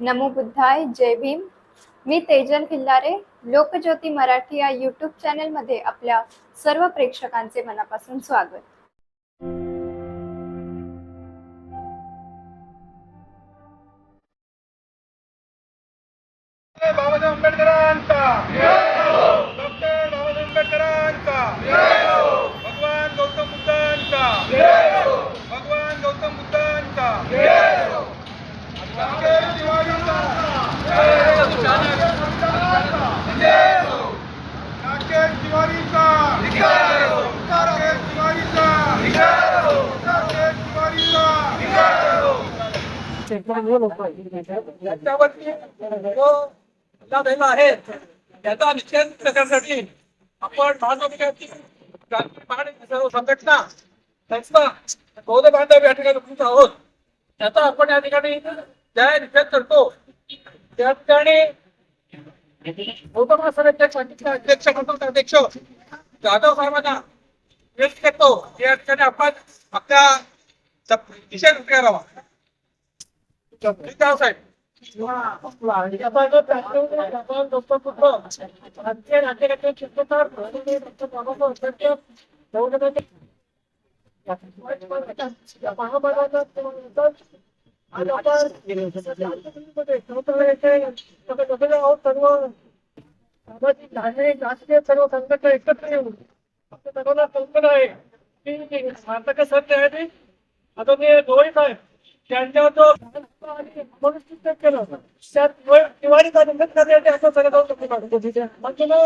नमो बुद्धाय जय भीम. मी तेजल खिल्लारे लोकज्योती मराठी या यूट्यूब चॅनलमध्ये आपल्या सर्व प्रेक्षकांचे मनापासून स्वागत. त्याच्यावरती जो हल्ला झालेला आहे त्याचा निषेध करण्यासाठी आपण महानगराची क्रांती सर्व संघटना संस्था बौद्ध बांधव या ठिकाणी उपस्थित आहोत. त्याचा आपण या ठिकाणी जाहीर निषेध करतो. त्या ठिकाणी बौद्ध महासभेचे अध्यक्ष म्हणून अध्यक्ष जाधव साहेबांना व्यक्त करतो. या ठिकाणी आपण आपल्या निषेध करावा ठीक आहे साहेब. सर्व संघटना एकत्र येऊन सर्वांना कल्पना आहे की भारताचे सत्य आहे ते आदरणीय डोळे साहेब. त्यांच्यावर जो मनुष्य केलं त्यात दिवाळीचा निमित्त करण्यासाठी सगळं जाऊ शकतो मॅडम ना,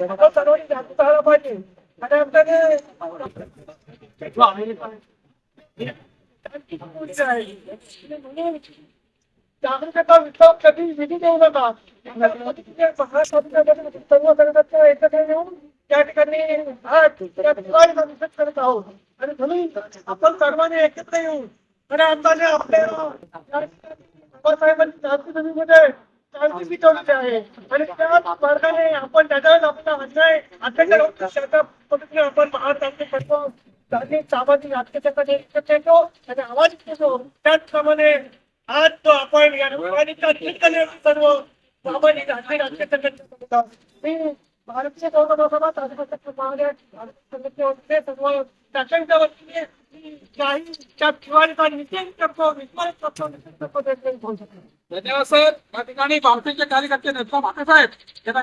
आपण सर्वांनी जागृत राहायला पाहिजे आणि कधी विधी देऊ नका सर्व संघटना एकत्र येऊन त्या ठिकाणी त्या ठिकाणी करत आहोत आणि म्हणून आपण सर्वांनी एकत्र येऊन आणि आता आपल्या आहे. आणि मार्गाने आपण त्याच्यावर आपला अन्याय अत्याचार पद्धतीने आपण महाराष्ट्राचे करतो सामाजिक अत्याचाराकडे येतो आणि आवाज घेतो त्याचप्रमाणे आज तो आपण या ठिकाणी सर्व सामाजिक आर्थिक मी भारतीय गौरवसभा सर्व शासनच्या वतीने काही त्या दिवाळीचा निषेध करतो विस्मरित करतो निषेध करतो ते काही बोलू शकतो. धन्यवाद साहेब या ठिकाणी भावकीचे कार्यकर्ते नेता भाटे साहेब. यांना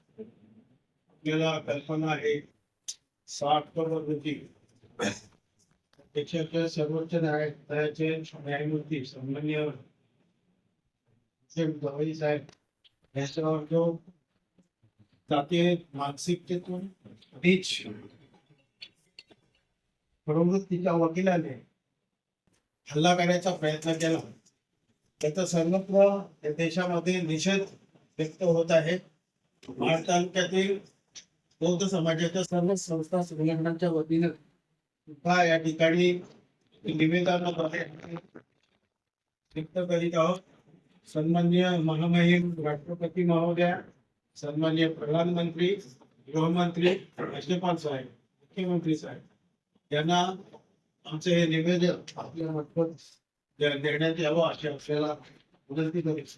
आपल्याला कल्पना आहे. साठ ऑक्टोबर रोजी देशाच्या सर्वोच्च न्यायालयाचे न्यायमूर्ती सन्मान्य गवई साहेब. यांच्यावर जो जातीय मानसिकतेतून बीच प्रवृत्तीच्या वकिलाने हल्ला करण्याचा प्रयत्न केला. त्याचा सर्वत्र देशामध्ये निषेध व्यक्त होत आहे. महाड तालुक्यातील बौद्ध समाजाच्या सर्व संस्था संघटनांच्या वतीनं सुद्धा या ठिकाणी निवेदनाद्वारे व्यक्त करीत आहोत. सन्मान्य महामहिम राष्ट्रपती महोदया सन्मान्य प्रधानमंत्री गृहमंत्री राज्यपाल साहेब मुख्यमंत्री साहेब यांना आमचे हे निवेदन आपल्या मार्फत दे- देण्यात यावं अशी आपल्याला विनंती करीत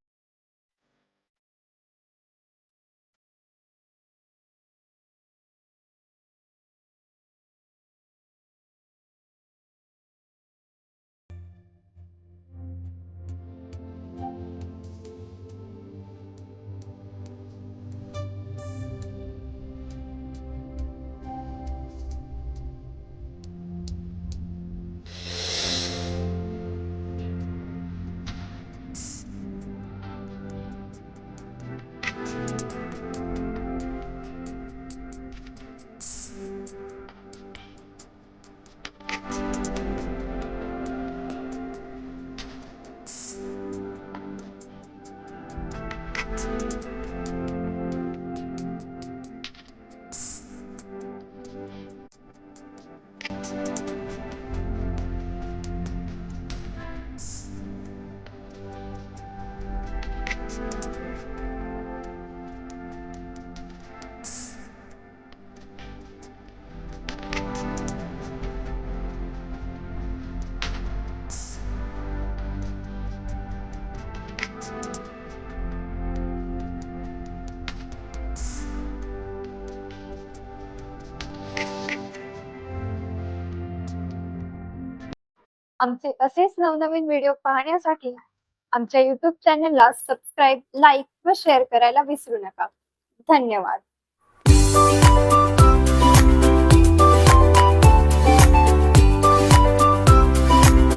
आमचे असेच नवनवीन व्हिडिओ पाहण्यासाठी आमच्या युट्यूब चॅनलला सबस्क्राईब लाईक व शेअर करायला विसरू नका. धन्यवाद.